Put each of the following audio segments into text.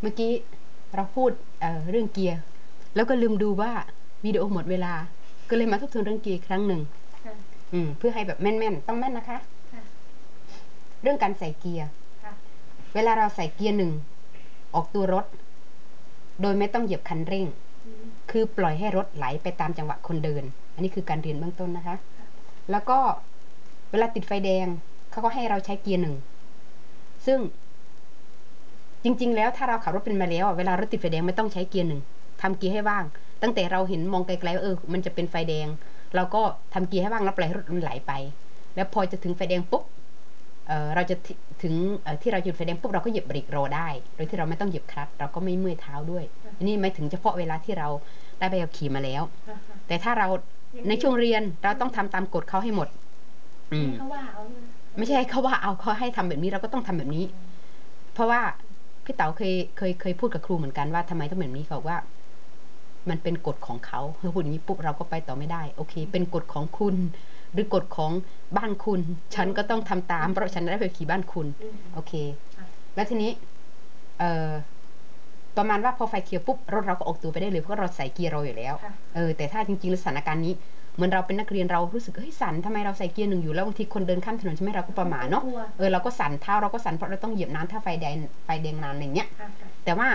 เมื่อกี้เราพูดเอ่อเรื่องเกียร์ แล้วก็ลืมดูว่าวิดีโอหมดเวลา ก็เลยมาทบทวนเรื่องเกียร์อีกครั้งหนึ่งค่ะอืมเพื่อให้แบบแม่นๆ ต้องแม่นนะคะค่ะเรื่องการใส่เกียร์ค่ะเวลาเราใส่เกียร์หนึ่งออกตัวรถ โดยไม่ต้องเหยียบคันเร่งอืมคือปล่อยให้รถไหลไปตามจังหวะคนเดิน อันนี้คือการเรียนเบื้องต้นนะคะ แล้วก็เวลาติดไฟแดงเขาก็ให้เราใช้เกียร์หนึ่งซึ่ง จริง ๆ แล้วถ้าเราขับรถเป็นมาแล้วอะเวลารถติดไฟแดงไม่ต้องใช้เกียร์หนึ่งทำเกียร์ให้ว่าง ตั้งแต่เราเห็นมองไกลๆว่าเออ มันจะเป็นไฟแดง เราก็ทำเกียร์ให้ว่างแล้วปล่อยให้รถมันไหลไป แล้วพอจะถึงไฟแดงปุ๊บเออเราจะถึถึงเอ่อที่เราหยุดไฟแดงปุ๊บเราก็เหยียบเบรกรอได้ โดยที่เราไม่ต้องเหยียบคลัตช์เราก็ไม่เมื่อยเท้าด้วย อันนี้ไม่ถึงเฉพาะเวลาที่เราได้ใบขับขี่มาแล้วค่ะค่ะแต่ถ้าเราในช่วงเรียนเราต้องทำตามกฎเขาให้หมด อืมเขาว่าเอาเนี่ยไม่ใช่เขาว่าเอาเขาให้ทำแบบนี้เราก็ต้องทำแบบนี้ เพราะว่า พี่เต๋าเคยเคยเคยพูดกับครูเหมือนกันว่าทำไมต้องแบบนี้เขาบอกว่า มันเป็นกฎของเขาเมื่อพูดอย่างนี้ปุ๊บเราก็ไปต่อไม่ได้ โอเค เป็นกฎของคุณ หรือกฎของบ้านคุณ ฉันก็ต้องทำตามเพราะฉันได้ไปขี่บ้านคุณ โอเค แล้วทีนี้ เออ ประมาณว่าพอไฟเขียวปุ๊บรถเราก็ออกตัวไปได้เลยเพราะเราใส่เกียร์เราอยู่แล้วค่ะเออแต่ถ้าจริงๆแล้วสถานการณ์นี้เหมือนเราเป็นนักเรียนเรารู้สึกเฮ้ยสั่นทำไมเราใส่เกียร์หนึ่งอยู่แล้วบางทีคนเดินข้ามถนนใช่ไหมเราก็ประมาทเนาะกลัวเออเราก็สั่นเท้าเราก็สั่นเพราะเราต้องเหยียบน้ำถ้าไฟแดงไฟแดงนานอะไรเงี้ยค่ะค่ะแต่ว่า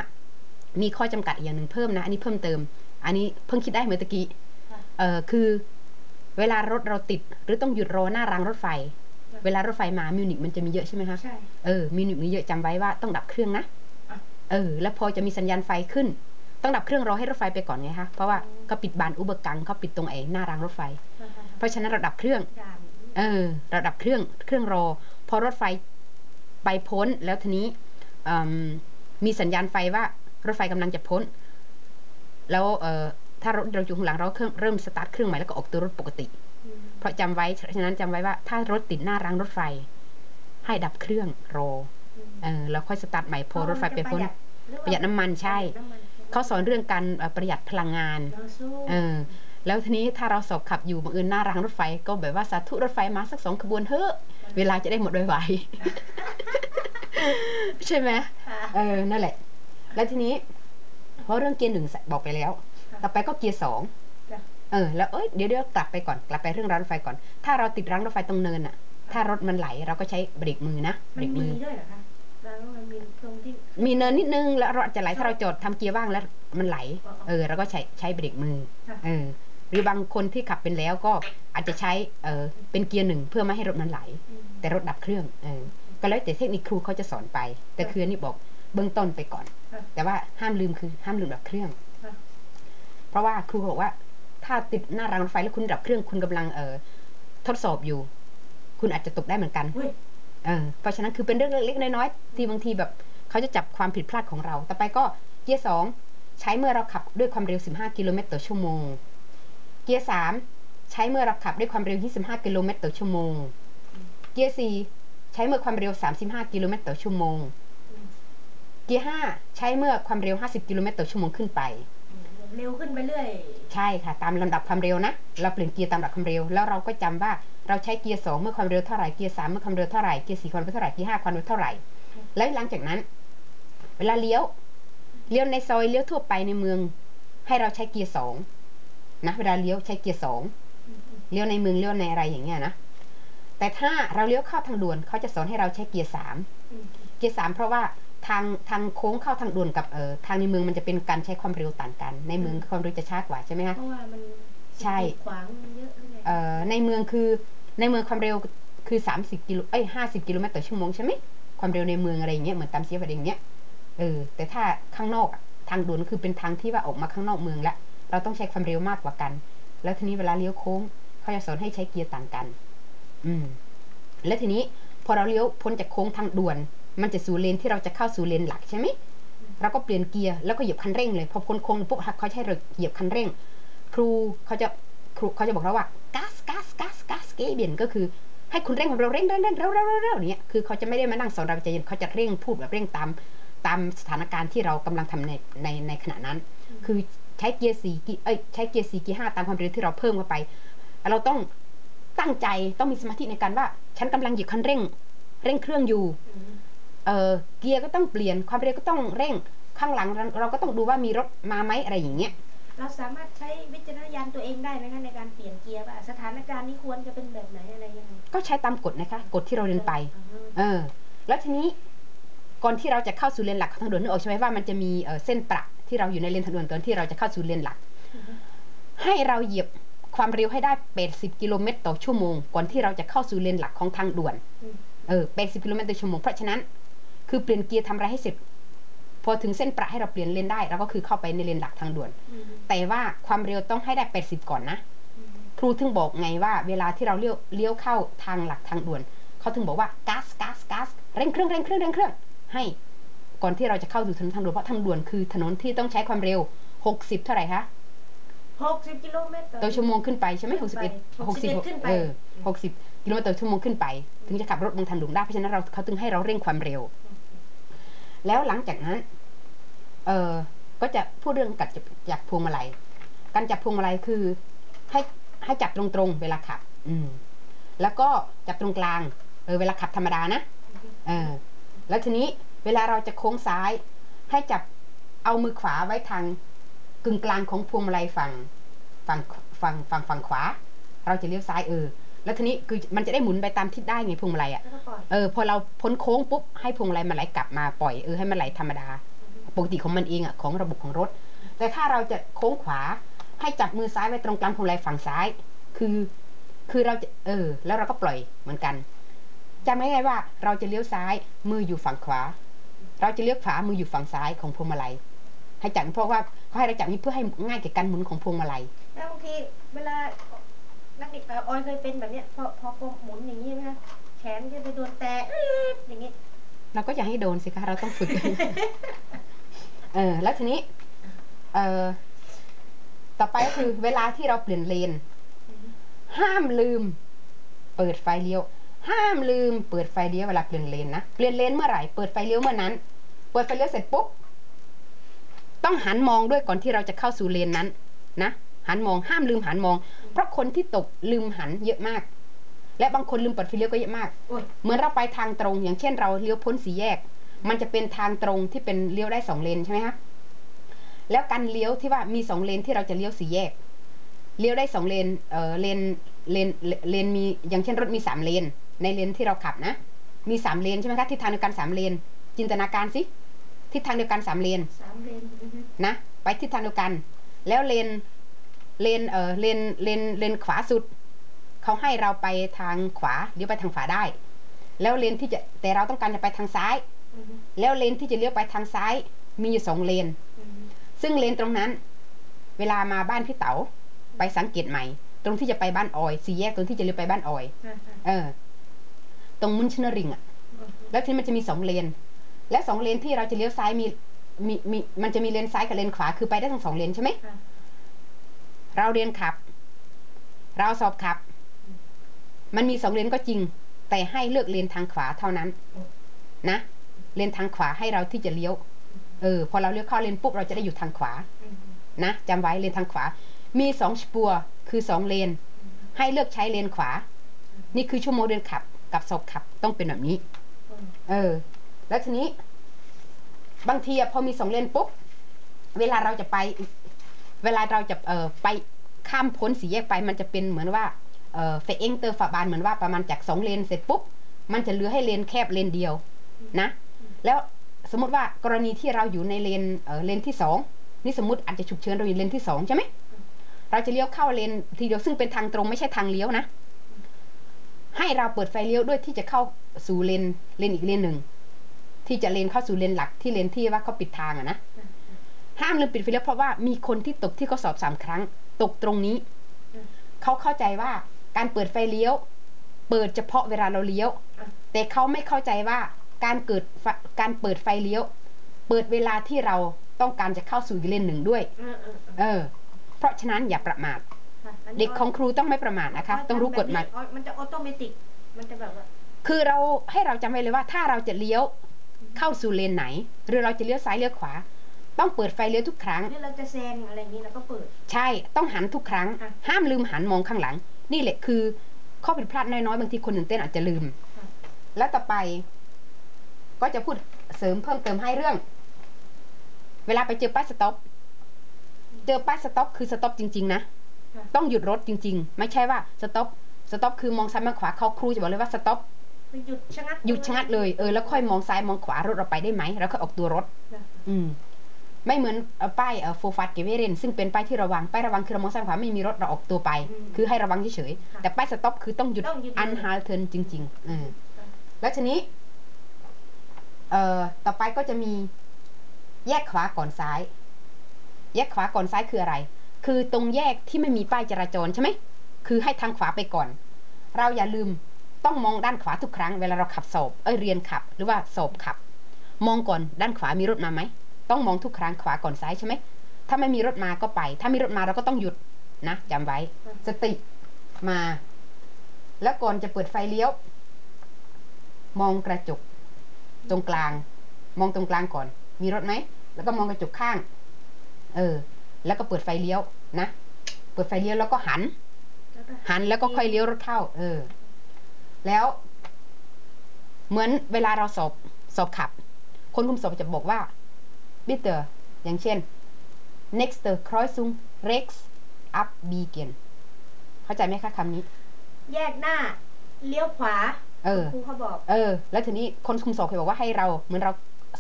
มีข้อจำกัดอีกอย่างหนึ่งเพิ่มนะ อันนี้เพิ่มเติม อันนี้เพิ่งคิดได้เมื่อตะกี้ค่ะเออคือเวลารถเราติดหรือต้องหยุดรอหน้ารางรถไฟค่ะเวลารถไฟมามิวนิกมันจะมีเยอะใช่ไหมคะใช่เออมิวนิกมีเยอะจำไว้ว่าต้องดับเครื่องนะอะ เออ แล้วพอจะมีสัญญาณไฟขึ้น ต้องดับเครื่องรอให้รถไฟไปก่อนไงคะเพราะว่าก็ปิดบานอุเบอร์กังเขาปิดตรงไอ้หน้ารางรถไฟค่ะค่ะเพราะฉะนั้นเราดับเครื่องด่านเออเราดับเครื่องเครื่องรอ พอรถไฟไปพ้นแล้วทีนี้อืมมีสัญญาณไฟว่ารถไฟกำลังจะพ้น แล้วเออถ้ารถเราอยู่ข้างหลังเราเครื่องเริ่มสตาร์ทเครื่องใหม่แล้วก็ออกตัวรถปกติอืมเพราะจำไว้ฉะนั้นจำไว้ว่าถ้ารถติดหน้ารางรถไฟ ให้ดับเครื่องรออืม เออแล้วค่อยสตาร์ทใหม่พอรถไฟไปพ้นประหยัดน้ำมันใช่ประหยัดน้ำมันเขาสอนเรื่องการเอ่อประหยัดพลังงานเราสู้เออ แล้วทีนี้ถ้าเราสอบขับอยู่บังเอิญหน้ารางรถไฟ ก็แบบว่าสาธุรถไฟมาสักสองขบวนเถอะ เวลาจะได้หมดไวๆใช่ไหมค่ะเออ นั่นแหละ แล้วทีนี้ เพราะเรื่องเกียร์หนึ่งบอกไปแล้ว ต่อไปก็เกียร์สองจ้ะเออ แล้วเอ้ยเดี๋ยวเดี๋ยวกลับไปก่อน กลับไปเรื่องรางรถไฟก่อน ถ้าเราติดรางรถไฟตรงเนินอะถ้ารถมันไหลเราก็ใช้เบรกมือนะ เบมัรนกมีมือด้วยเหรอคะ แล้วมันมีตรงที่มีเนินนิดนึงแล้วรถจะไหลถ้าเราจอดทำเกียร์ว่างแล้วมันไหลอ๋อเออเราก็ใช้ใช้เบรกมือค่ะเออหรือบางคนที่ขับเป็นแล้วก็อาจจะใช้เออเป็นเกียร์หนึ่งเพื่อไม่ให้รถมันไหลอืมแต่รถดับเครื่องเออก็แล้วแต่เทคนิคครูเขาจะสอนไป แต่คืออันนี้บอกเบื้องต้นไปก่อนค่ะแต่ว่าห้ามลืมคือห้ามลืมดับเครื่องค่ะเพราะว่าครูบอกว่า ถ้าติดหน้ารางรถไฟแล้วคุณดับเครื่องคุณกำลังเออทดสอบอยู่ คุณอาจจะตกได้เหมือนกันอุ้ย เออเพราะฉะนั้นคือเป็นเรื่องเล็กๆน้อยๆที่บางทีแบบเขาจะจับความผิดพลาดของเรา ต่อไปก็เกียร์สองใช้เมื่อเราขับด้วยความเร็ว 15 กิโลเมตรต่อชั่วโมง เกียร์สามใช้เมื่อเราขับด้วยความเร็ว 25 กิโลเมตรต่อชั่วโมง เกียร์สี่ใช้เมื่อความเร็ว 35 กิโลเมตรต่อชั่วโมง เกียร์ห้าใช้เมื่อความเร็ว 50 กิโลเมตรต่อชั่วโมงขึ้นไป เร็วขึ้นไปเรื่อย ใช่ค่ะ ตามลำดับความเร็วนะ เราเปลี่ยนเกียร์ตามลำดับความเร็ว แล้วเราก็จำว่าเราใช้เกียร์สองเมื่อความเร็วเท่าไหร่ เกียร์สามเมื่อความเร็วเท่าไหร่ เกียร์สี่ความเร็วเท่าไหร่ เกียร์ห้าความเร็วเท่าไหร่ แล้วหลังจากนั้น เวลาเลี้ยว เลี้ยวในซอย เลี้ยวทั่วไปในเมือง ให้เราใช้เกียร์สองนะ เวลาเลี้ยวใช้เกียร์สองเลี้ยวในเมืองเลี้ยวในอะไรอย่างเงี้ยนะ แต่ถ้าเราเลี้ยวเข้าทางด่วนเขาจะสอนให้เราใช้เกียร์สามอืมเกียร์สามเพราะว่า ทางทางโค้งเข้าทางด่วนกับเอ่อทางในเมืองมันจะเป็นการใช้ความเร็วต่างกัน ในเมืองความเร็วจะช้ากว่าใช่ไหมคะเพราะว่ามันใช่ขวางมันเยอะหรือไงเอ่อในเมืองคือในเมืองความเร็วคือ 30กิโลเอ้ย50กิโลเมตรต่อชั่วโมงใช่ไหมความเร็วในเมืองอะไรอย่างเงี้ยเหมือนตามเสียบอย่างเงี้ยเออแต่ถ้าข้างนอกอะทางด่วนคือเป็นทางที่ว่าออกมาข้างนอกเมืองแล้วเราต้องใช้ความเร็วมากกว่ากัน แล้วทีนี้เวลาเลี้ยวโค้งเขาจะสอนให้ใช้เกียร์ต่างกัน อืม แล้วทีนี้พอเราเลี้ยวพ้นจากโค้งทางด่วน มันจะสู่เลนที่เราจะเข้าสู่เลนหลักใช่ไหมเราก็เปลี่ยนเกียร์แล้วก็เหยียบคันเร่งเลยพอพ้นโค้งปุ๊บเขาใช้เราเหยียบคันเร่ง ครูเขาจะครูเขาจะบอกเราว่าก๊าซก๊าซก๊าซก๊าซเกเบียนก็คือให้คุณเร่งความเร็วเร่งเร่งเร่งเร็วเร็วเร็วเร็วอย่างเงี้ยคือเขาจะไม่ได้มานั่งสอนเราใจเย็นเขาจะเร่งพูดแบบเร่งตามตามสถานการณ์ที่เรากำลังทำในในในขณะนั้น คือใช้เกียร์สี่กีเอ้ยใช้เกียร์สี่กีห้าตามความเร็วที่เราเพิ่มเข้าไป เราต้องตั้งใจต้องมีสมาธิในการว่า ฉันกำลังเหยียบคันเร่ง เร่งเครื่องอยู่ เออเกียร์ก็ต้องเปลี่ยนความเร็วก็ต้องเร่งข้างหลังเราเราก็ต้องดูว่ามีรถมาไหมอะไรอย่างเงี้ยเราสามารถใช้วิจารณญาณตัวเองได้ไหมคะในการเปลี่ยนเกียร์ว่าสถานการณ์นี้ควรจะเป็นแบบไหนอะไรยังไงก็ใช้ตามกฎนะคะกฎที่เราเรียนไปอ่าฮะเออ แล้วทีนี้ก่อนที่เราจะเข้าสู่เลนหลักของทางด่วนนึกออกใช่ไหมว่ามันจะมีเอ่อเส้นประที่เราอยู่ในเลนทางด่วนก่อนที่เราจะเข้าสู่เลนหลัก ให้เราเหยียบความเร็วให้ได้ 80 กิโลเมตรต่อชั่วโมง ก่อนที่เราจะเข้าสู่เลนหลักของทางด่วนอืมเออ 80 กิโลเมตรต่อชั่วโมง เพราะฉะนั้น คือเปลี่ยนเกียร์ทำอะไรให้เสร็จ พอถึงเส้นประให้เราเปลี่ยนเลนได้เราก็คือเข้าไปในเลนหลักทางด่วนอืมแต่ว่าความเร็วต้องให้ได้ 80 ก่อนนะอืมครูถึงบอกไงว่า เวลาที่เราเลี้ยวเลี้ยวเข้าทางหลักทางด่วนเขาถึงบอกว่าก๊าซก๊าซก๊าซเร่งเครื่องเร่งเครื่องเร่งเครื่อง ให้ ก่อนที่เราจะเข้าสู่ถนนทางด่วนเพราะทางด่วนคือถนนที่ต้องใช้ความเร็ว 60 เท่าไหร่คะหกสิบกิโลเมตรต่อชั่วโมงขึ้นไปใช่ไหมขึ้หกนสิบไปเอ็ดหกสิบเอ็ดขึ้นไปเออหกสิบกิโลเมตรต่อชั่วโมงขึ้นไป ถึงจะขับรถบนทางหลวงได้เพราะฉะนั้นเราเขาถึงให้เราเร่งความเร็ว แล้วหลังจากนั้น เออก็จะพูดเรื่องการจับจับพวงมาลัยการจับพวงมาลัยคือ ให้ให้จับตรงๆเวลาขับ อืม แล้วก็จับตรงกลาง เออ เวลาขับธรรมดานะ เออ แล้วทีนี้เวลาเราจะโค้งซ้าย ให้จับเอามือขวาไว้ทางกึ่งกลางของพวงมาลัยฝั่งฝั่งฝั่งฝั่งฝั่งขวา เราจะเลี้ยวซ้ายเออ แล้วทีนี้คือมันจะได้หมุนไปตามทิศได้ไงพวงมาลัยอะแล้วก็ปล่อยเออพอเราพ้นโค้งปุ๊บให้พวงมาลัยมันไหลกลับมาปล่อยเออให้มันไหลธรรมดา ปกติของมันเองอะของระบบของรถ แต่ถ้าเราจะโค้งขวาให้จับมือซ้ายไว้ตรงกลางพวงมาลัยฝั่งซ้าย คือ คือเราจะเออ แล้วเราก็ปล่อยเหมือนกันจำง่ายๆว่าเราจะเลี้ยวซ้ายมืออยู่ฝั่งขวา เราจะเลี้ยวขวามืออยู่ฝั่งซ้ายของพวงมาลัยให้จับเพราะว่าเขาให้เราจับนี้เพื่อให้ง่ายแก่การหมุนของพวงมาลัยแล้วบางทีเวลา นักเด็กเอ่อออยเคยเป็นแบบเนี้ยพอพอพอหมุนอย่างนี้ไหมคะแขนจะไปโดนแต่อย่างนี้เราก็อย่าให้โดนสิคะเราต้องฝึกเออแล้วทีนี้เออต่อไปก็คือเวลาที่เราเปลี่ยนเลน ห้ามลืม เปิดไฟเลี้ยว ห้ามลืม เปิดไฟเลี้ยวเวลาเปลี่ยนเลนนะเปลี่ยนเลนเมื่อไหร่เปิดไฟเลี้ยวเมื่อนั้น เปิดไฟเลี้ยวเสร็จปุ๊บต้องหันมองด้วยก่อนที่เราจะเข้าสู่เลนนั้น นะ หันมองห้ามลืมหันมอง เพราะคนที่ตกลืมหันเยอะมาก และบางคนลืมเปิดไฟเลี้ยวก็เยอะมากโอ้ยเหมือนเราไปทางตรงอย่างเช่นเราเลี้ยวพ้นสี่แยก มันจะเป็นทางตรงที่เป็นเลี้ยวได้สองเลนใช่ไหมคะแล้วการเลี้ยวที่ว่ามีสองเลนที่เราจะเลี้ยวสี่แยก เลี้ยวได้สองเลนเออเลนเลนเลเลนมีอย่างเช่นรถมีสามเลน ในเลนที่เราขับนะ มีสามเลนใช่ไหมคะทิศทางเดียวกันสามเลน จินตนาการสิทิศทางเดียวกันสามเลนสามเลนอือฮึนะ ไปทิศทางเดียวกัน แล้วเลน เลนเออเลนเลนเลนขวาสุดเขาให้เราไปทางขวาเลี้ยวไปทางขวาได้ แล้วเลนที่จะแต่เราต้องการจะไปทางซ้ายอือฮึแล้วเลนที่จะเลี้ยวไปทางซ้าย มีอยู่สองเลนอือฮึซึ่งเลนตรงนั้น เวลามาบ้านพี่เต๋าไปสังเกตใหม่ ตรงที่จะไปบ้านออยสี่แยกตรงที่จะเลี้ยวไปบ้านออยอ่าฮะเออ ตรงมุนชนริงอะอือฮึแล้วทีนี้มันจะมีสองเลน และสองเลนที่เราจะเลี้ยวซ้ายมีมีมีมันจะมีเลนซ้ายกับเลนขวาคือไปได้ทั้งสองเลนใช่ไหมค่ะ เราเรียนขับ เราสอบขับ มันมีสองเลนก็จริง แต่ให้เลือกเลนทางขวาเท่านั้น นะเลนทางขวาให้เราที่จะเลี้ยว เออ พอเราเลี้ยวเข้าเลนปุ๊บเราจะได้อยู่ทางขวา นะจำไว้เลนทางขวา มีสองสปัวคือสองเลน ให้เลือกใช้เลนขวา นี่คือชั่วโมงเดินขับ กับสอบขับต้องเป็นแบบนี้ เออ แล้วทีนี้ บางทีพอมีสองเลนปุ๊บ เวลาเราจะไป เวลาเราจะเอ่อไปข้ามพ้นสี่แยกไปมันจะเป็นเหมือนว่าเออเฟเองเตอร์ฝาบานเหมือนว่าประมาณจากสองเลนเสร็จปุ๊บมันจะเหลือให้เลนแคบเลนเดียวนะ แล้วสมมติว่ากรณีที่เราอยู่ในเลนเออเลนที่สองนี่สมมติอาจจะฉุกเฉินเราอยู่เลนที่สองใช่ไหมเราจะเลี้ยวเข้าเลนทีเดียวซึ่งเป็นทางตรงไม่ใช่ทางเลี้ยวนะ ให้เราเปิดไฟเลี้ยวด้วยที่จะเข้าสู่เลนเลนอีกเลนหนึ่งที่จะเลนเข้าสู่เลนหลักที่เลนที่ว่าเขาปิดทางอะนะ ห้ามลืมปิดไฟเลี้ยวเพราะว่ามีคนที่ตกที่เขาสอบสามครั้ง ตกตรงนี้อืมเขาเข้าใจว่าการเปิดไฟเลี้ยว เปิดเฉพาะเวลาเราเลี้ยวอะแต่เขาไม่เข้าใจว่าการเกิดไฟการเปิดไฟเลี้ยว เปิดเวลาที่เราต้องการจะเข้าสู่อีกเลนหนึ่งด้วยเออเออเออเออ เพราะฉะนั้นอย่าประมาทค่ะอันนี้เด็กของครูต้องไม่ประมาทนะคะ ต้องรู้กฎหมายแบบนี้มันจะออโตเมติกมันจะแบบว่าคือเราให้เราจำไว้เลยว่าถ้าเราจะเลี้ยวเข้าสู่เลนไหน หรือเราจะเลี้ยวซ้ายเลี้ยวขวา ต้องเปิดไฟเลี้ยวทุกครั้งหรือเราจะแซงอะไรอย่างนี้เราก็เปิด ใช่ต้องหันทุกครั้งค่ะห้ามลืมหันมองข้างหลัง นี่แหละคือ ข้อผิดพลาดน้อยๆบางทีคนตื่นเต้นอาจจะลืมค่ะแล้วต่อไป ก็จะพูดเสริมเพิ่มเติมให้เรื่อง เวลาไปเจอป้ายสต็อปเจอป้ายสต็อปคือสต็อปจริง ๆ นะค่ะต้องหยุดรถจริง ๆ ไม่ใช่ว่าสต็อปสต็อปคือมองซ้ายมองขวาเขาครูจะบอกเลยว่าสต็อปคือหยุดชะงักหยุดชะงัดเลยเออแล้วค่อยมองซ้ายมองขวารถเราไปได้ไหมแล้วค่อยออกตัวรถค่ะอืม ไม่เหมือนเอ่อป้ายโฟฟัดเกเวเรนซึ่งเป็นป้ายที่ระวังป้ายระวังคือเรามองซ้ายขวาไม่มีรถเราออกตัวไป คือให้ระวังเฉยๆค่ะแต่ป้ายสต็อปคือต้องหยุดต้องหยุดอันฮาเทินจริงๆเออค่ะแล้วทีนี้ เอ่อต่อไปก็จะมีแยกขวาก่อนซ้าย แยกขวาก่อนซ้ายคืออะไร คือตรงแยกที่ไม่มีป้ายจราจรใช่ไหมคือให้ทางขวาไปก่อน เราอย่าลืมต้องมองด้านขวาทุกครั้งเวลาเราขับสอบเอ้ยเรียนขับ หรือว่าสอบขับ มองก่อนด้านขวามีรถมาไหม ต้องมองทุกครั้งขวาก่อนซ้ายใช่ไหมถ้าไม่มีรถมาก็ไป ถ้ามีรถมาเราก็ต้องหยุดนะจำไว้ สติมา แล้วก่อนจะเปิดไฟเลี้ยว มองกระจก ตรงกลาง มองตรงกลางก่อน มีรถไหม แล้วก็มองกระจกข้าง เออ แล้วก็เปิดไฟเลี้ยวนะ เปิดไฟเลี้ยวแล้วก็หัน หันแล้วก็ค่อยเลี้ยวรถเข้า เออ แล้ว เหมือนเวลาเราสอบสอบขับ คนคุมสอบจะบอกว่า bitte อย่างเช่น next Kreuzung rechts abbiegen เข้าใจไหมคะคำนี้ แยกหน้า เลี้ยวขวาเออครูเขาบอก เออ แล้วทีนี้คนคุมสอบเคยบอกว่าให้เราเหมือนเรา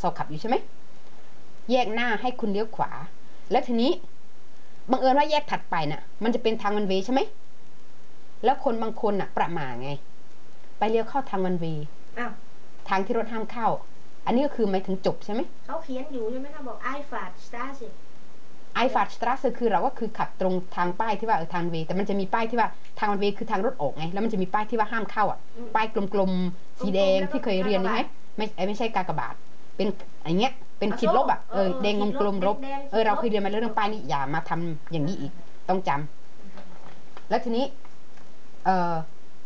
สอบขับอยู่ใช่ไหม แยกหน้าให้คุณเลี้ยวขวา แล้วทีนี้บังเอิญว่าแยกถัดไปน่ะ มันจะเป็นทางวันเวย์ใช่ไหม แล้วคนบางคนน่ะ ประมาทไง ไปเลี้ยวเข้าทางวันเวย์อ้าวทางที่รถห้ามเข้า อันนี้ก็คือหมายถึงจบใช่ไหมเขาเขียนอยู่ใช่ไหมคะบอกไอฟาดสตาร์สิไอฟาดสตรัสคือเราก็คือขับตรงทางป้ายที่ว่าเออทางเวย์แต่มันจะมีป้ายที่ว่าทางวันเวย์คือทางรถออกไง แล้วมันจะมีป้ายที่ว่าห้ามเข้าอะ ป้ายกลมๆสีแดงที่เคยเรียนใช่ไหมไม่เอ้ยไม่ใช่กากบาท เป็นอย่างเงี้ย เป็นขีดลบอะ เออแดงกลมๆลบ เออเราเคยเรียนมาเรื่องป้ายนี่อย่ามาทำอย่างนี้อีก ต้องจำแล้วทีนี้ เออ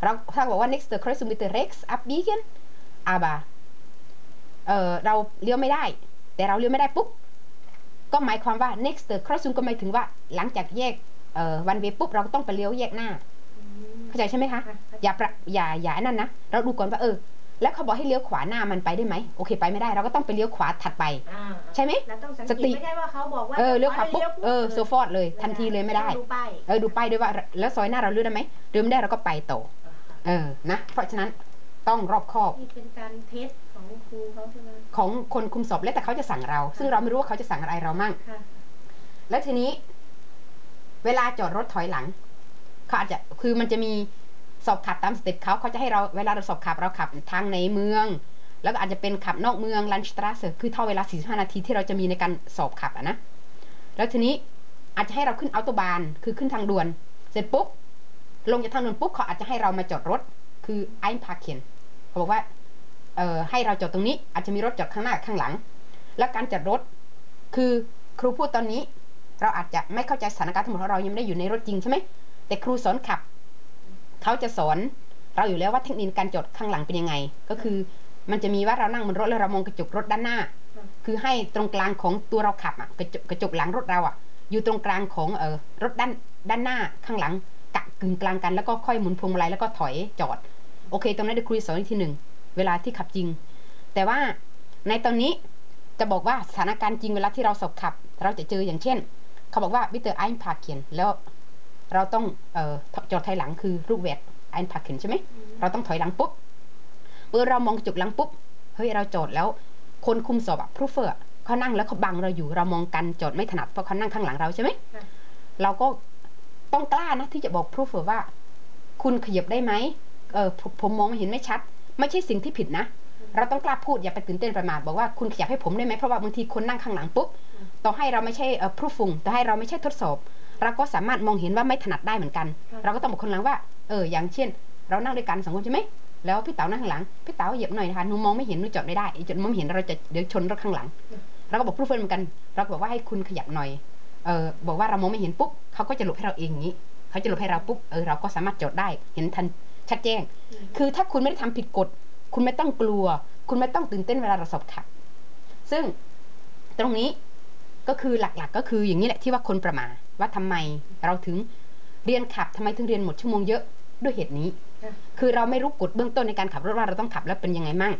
เราถ้าบอกว่า next crossing with the rex abbiegen aber เออเราเลี้ยวไม่ได้ แต่เราเลี้ยวไม่ได้ปุ๊บก็หมายความว่า next crossing ก็หมายถึงว่าหลังจากแยกเอ่อวันเวปุ๊บเราก็ต้องไปเลี้ยวแยกหน้าอืมเข้าใจใช่ไหมคะค่ะอย่าประอย่าอย่าไอ้นั่นนะเราดูก่อนว่าเออ แล้วเขาบอกให้เลี้ยวขวาหน้ามันไปได้ไหมโอเคไปไม่ได้เราก็ต้องไปเลี้ยวขวาถัดไปอ่าใช่ไหมเราต้องสังสเกติตไม่ใช่ว่าเขาบอกว่าเออเลี้ยวขวาปุ๊บลี้ยวเออโซฟอร์ดเลย ทันทีเลยไม่ได้ดูป้ายเออดูป้ายด้วยว่า แล้วซอยหน้าเราเลี้ยวได้ไหมเลี้ยวไม่ได้เราก็ไปต่อเออนะ เพราะฉะนั้นต้องรอบคอบนี่เป็นการเทส ของครูเขาใช่ไหมของคนคุมสอบแล้วแต่เขาจะสั่งเรา ซึ่งเราไม่รู้ว่าเขาจะสั่งอะไรเรามั่งค่ะแล้วทีนี้ เวลาจอดรถถอยหลังเขาอาจจะคือมันจะมีสอบขับตามสเต็ปเขาเขาจะให้เราเวลาเราสอบขับเราขับทางในเมือง แล้วก็อาจจะเป็นขับนอกเมืองลันสตราเซคือเท่าเวลา 45 นาทีที่เราจะมีในการสอบขับอะนะแล้วทีนี้อาจจะให้เราขึ้นอัลโตบานคือขึ้นทางด่วน เสร็จปุ๊บลงจากทางด่วนปุ๊บเขาอาจจะให้เรามาจอดรถ คือไอ้พาเขียนเขาบอกว่าเอ่อให้เราจอดตรงนี้ อาจจะมีรถจอดข้างหน้าข้างหลัง แล้วการจอดรถ คือครูพูดตอนนี้ เราอาจจะไม่เข้าใจสถานการณ์ทั้งหมดเพราะเรายังไม่ได้อยู่ในรถจริงใช่ไหมแต่ครูสอนขับ เขาจะสอนเราอยู่แล้วว่าเทคนิคการจอดข้างหลังเป็นยังไง ก็คือมันจะมีว่าเรานั่งบนรถแล้วเรามองกระจกรถด้านหน้า คือให้ตรงกลางของตัวเราขับอะกระจกกระจกหลังรถเราอะ อยู่ตรงกลางของเออรถด้านด้านหน้าข้างหลังกะกึ่งกลางกันแล้วก็ค่อยหมุนพวงมาลัยแล้วก็ถอยจอด โอเค ตรงนั้นเดี๋ยวครูสอนอีกทีหนึ่ง เวลาที่ขับจริง แต่ว่าในตอนนี้จะบอกว่าสถานการณ์จริงเวลาที่เราสอบขับ เราจะเจออย่างเช่น เขาบอกว่าวิเตอร์ไอน์พาเขียนแล้วเราต้องเอ่อจอดถอยหลังคือรูปแวดไอน์พาเขียนใช่ไหมเราต้องถอยหลังปุ๊บเมื่อเรามองกระจกหลังปุ๊บเฮ้ยเราจอดแล้ว คนคุมสอบอะพรูเฟอร์เขานั่งแล้วเขาบังเราอยู่เรามองกันจอดไม่ถนัดเพราะเขานั่งข้างหลังเราใช่ไหมค่ะเราก็ต้องกล้านะที่จะบอกพรูเฟอร์ว่า คุณขยับได้ไหมเออผมผมมองไม่เห็นไม่ชัด ไม่ใช่สิ่งที่ผิดนะ เราต้องกล้าพูดอย่าไปตื่นเต้นประมาทบอกว่าคุณขยับให้ผมได้ไหมเพราะว่าบางทีคนนั่งข้างหลังปุ๊บต่อให้เราไม่ใช่เอ่อพรูฟุงต่อให้เราไม่ใช่ทดสอบ เราก็สามารถมองเห็นว่าไม่ถนัดได้เหมือนกันค่ะเราก็ต้องบอกคนหลังว่าเอออย่างเช่น เรานั่งด้วยกันสองคนใช่ไหมแล้วพี่เต๋านั่งข้างหลังพี่เต๋าเหยียบหน่อยนะคะหนูมองไม่เห็นหนูจอดไม่ได้จนมองไม่เห็นเราจะเดี๋ยวชนรถข้างหลังเราก็บอกผู้เพื่อนเหมือนกันเราก็บอกว่าให้คุณขยับหน่อยเออบอกว่าเรามองไม่เห็นปุ๊บเขาก็จะหลบให้เราเองอย่างนี้เขาจะหลบให้เราปุ๊บเออเราก็สามารถจอดได้เห็นทัน ชัดแจ้งคือถ้าคุณไม่ได้ทำผิดกฎ คุณไม่ต้องกลัว คุณไม่ต้องตื่นเต้นเวลาเราสอบขับ ซึ่งตรงนี้ก็คือหลักๆ ก็คืออย่างนี้แหละที่ว่าคนประมาทว่าทำไมเราถึงเรียนขับทำไมถึงเรียนหมดชั่วโมงเยอะด้วยเหตุนี้ค่ะคือเราไม่รู้กฎเบื้องต้นในการขับรถว่าเราต้องขับแล้วเป็นยังไงมั่ง